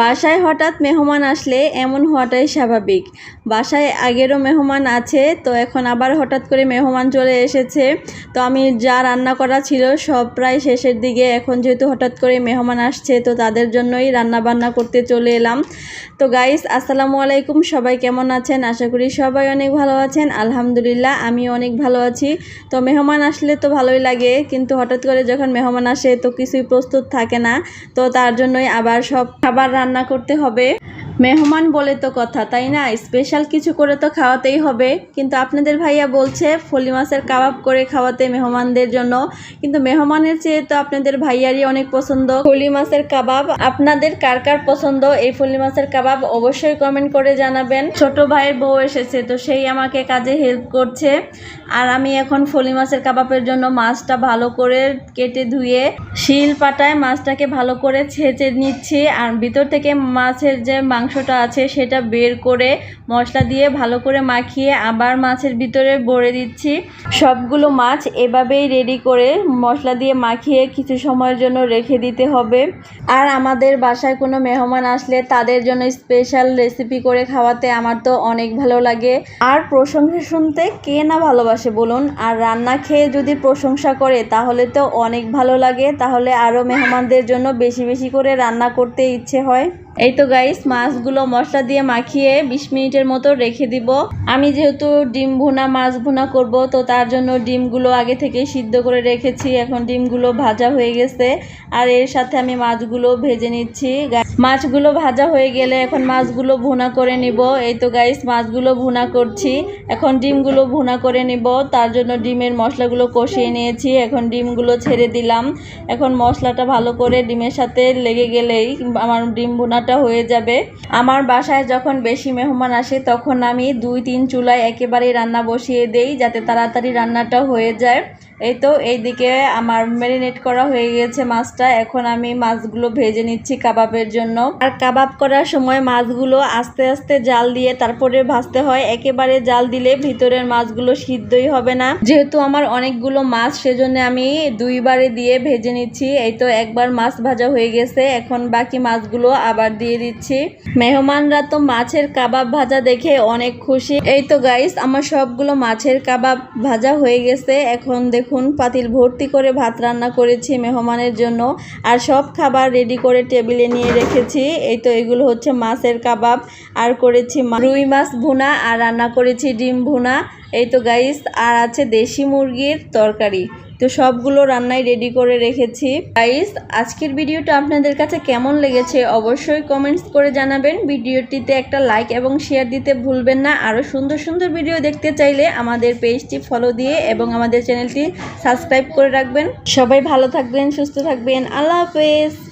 বাসায় হঠাৎ মেহমান আসলে এমন হওয়াটাই স্বাভাবিক। বাসায় আগেরও মেহমান আছে, তো এখন আবার হঠাৎ করে মেহমান চলে এসেছে। তো আমি যা রান্না করা ছিল সব প্রায় শেষের দিকে, এখন যেহেতু হঠাৎ করে মেহমান আসছে, তো তাদের জন্যই রান্না বান্না করতে চলে এলাম। তো গাইস আসসালামু আলাইকুম, সবাই কেমন আছেন? আশা করি সবাই অনেক ভালো আছেন। আলহামদুলিল্লাহ আমি অনেক ভালো আছি। তো মেহমান আসলে তো ভালোই লাগে, কিন্তু হঠাৎ করে যখন মেহমান আসে, তো কিছুই প্রস্তুত থাকে না। তো তার জন্যই আবার সব খাবার রান্না করতে হবে। মেহমান বলে তো কথা, তাই না? স্পেশাল কিছু করে তো খাওয়াতেই হবে। কিন্তু আপনাদের ভাইয়া বলছে, ফলি মাছের কাবাব করে খাওয়াতে মেহমানদের জন্য। কিন্তু মেহমানের চেয়ে তো আপনাদের ভাইয়ারই অনেক পছন্দ। ফলি মাছের কাবাব, আপনাদের কার কার পছন্দ? এই ফলি মাছের কাবাব অবশ্যই কমেন্ট করে জানাবেন। ছোট ভাইয়ের বউ এসেছে, তো সেই আমাকে কাজে হেল্প করছে। আর আমি এখন ফলি মাছের কাবাবের জন্য মাছটা ভালো করে কেটে ধুয়ে শিল পাটায় মাছটাকে ভালো করে ছেঁচে নিচ্ছি। আর ভিতর থেকে মাছের যে মাংসটা আছে সেটা বের করে মশলা দিয়ে ভালো করে মাখিয়ে আবার মাছের ভিতরে ভরে দিচ্ছি। সবগুলো মাছ এভাবেই রেডি করে মশলা দিয়ে মাখিয়ে কিছু সময়ের জন্য রেখে দিতে হবে। আর আমাদের বাসায় কোনো মেহমান আসলে তাদের জন্য স্পেশাল রেসিপি করে খাওয়াতে আমার তো অনেক ভালো লাগে। আর প্রশংসা শুনতে কে না ভালোবাসে বলুন? আর রান্না খেয়ে যদি প্রশংসা করে তাহলে তো অনেক ভালো লাগে। তাহলে আরও মেহমানদের জন্য বেশি বেশি করে রান্না করতে ইচ্ছে হয়। এই তো গাইস মাছগুলো মশলা দিয়ে মাখিয়ে বিশ মিনিটের মতো রেখে দিব। আমি যেহেতু ডিম ভুনা, মাছ ভুনা করব, তো তার জন্য ডিমগুলো আগে থেকে সিদ্ধ করে রেখেছি। এখন ডিমগুলো ভাজা হয়ে গেছে। আর এর সাথে আমি মাছগুলো ভেজে নিচ্ছি। মাছগুলো ভাজা হয়ে গেলে এখন মাছগুলো ভুনা করে নিব। এই তো গাইস মাছগুলো ভুনা করছি। এখন ডিমগুলো ভুনা করে নিব। তার জন্য ডিমের মশলাগুলো কষিয়ে নিয়েছি। এখন ডিমগুলো ছেড়ে দিলাম। এখন মশলাটা ভালো করে ডিমের সাথে লেগে গেলেই আমার ডিম ভুনাটা হয়ে যাবে। আমার বাসায় যখন বেশি মেহমান আসে, তখন আমি দুই তিন চুলায় একেবারেই রান্না বসিয়ে দেই, যাতে তাড়াতাড়ি রান্নাটা হয়ে যায়। এই তো, এইদিকে আমার ম্যারিনেট করা হয়ে গেছে মাছটা। এখন আমি মাছগুলো ভেজে নিচ্ছি কাবাবের জন্য। আর কাবাব করার সময় মাছগুলো আস্তে আস্তে জাল দিয়ে তারপরে ভাজতে হয়। একেবারে জাল দিলে ভিতরের মাছগুলো সিদ্ধই হবে না। যেহেতু আমার অনেকগুলো মাছ, সেজন্য আমি দুইবারে দিয়ে ভেজে নিচ্ছি। এই তো, একবার মাছ ভাজা হয়ে গেছে। এখন বাকি মাছগুলো আবার দিয়ে দিচ্ছি। মেহমানরা তো মাছের কাবাব ভাজা দেখে অনেক খুশি। এই তো গাইস আমার সবগুলো মাছের কাবাব ভাজা হয়ে গেছে। এখন দেখুন, পাতিল ভর্তি করে ভাত রান্না করেছি মেহমানের জন্য। আর সব খাবার রেডি করে টেবিলে নিয়ে রেখেছি। এই তো এগুলো হচ্ছে মাছের কাবাব। আর করেছি রুই মাছ ভুনা আর রান্না করেছি ডিম ভুনা। এই তো গাইস আর আছে দেশি মুরগির তরকারি। তো সবগুলো রান্নাই রেডি করে রেখেছি। গাইস আজকের ভিডিওটা আপনাদের কাছে কেমন লেগেছে অবশ্যই কমেন্টস করে জানাবেন। ভিডিওটিতে একটা লাইক এবং শেয়ার দিতে ভুলবেন না। আরও সুন্দর সুন্দর ভিডিও দেখতে চাইলে আমাদের পেজটি ফলো দিয়ে এবং আমাদের চ্যানেলটি সাবস্ক্রাইব করে রাখবেন। সবাই ভালো থাকবেন, সুস্থ থাকবেন। আল্লাহ হাফেজ।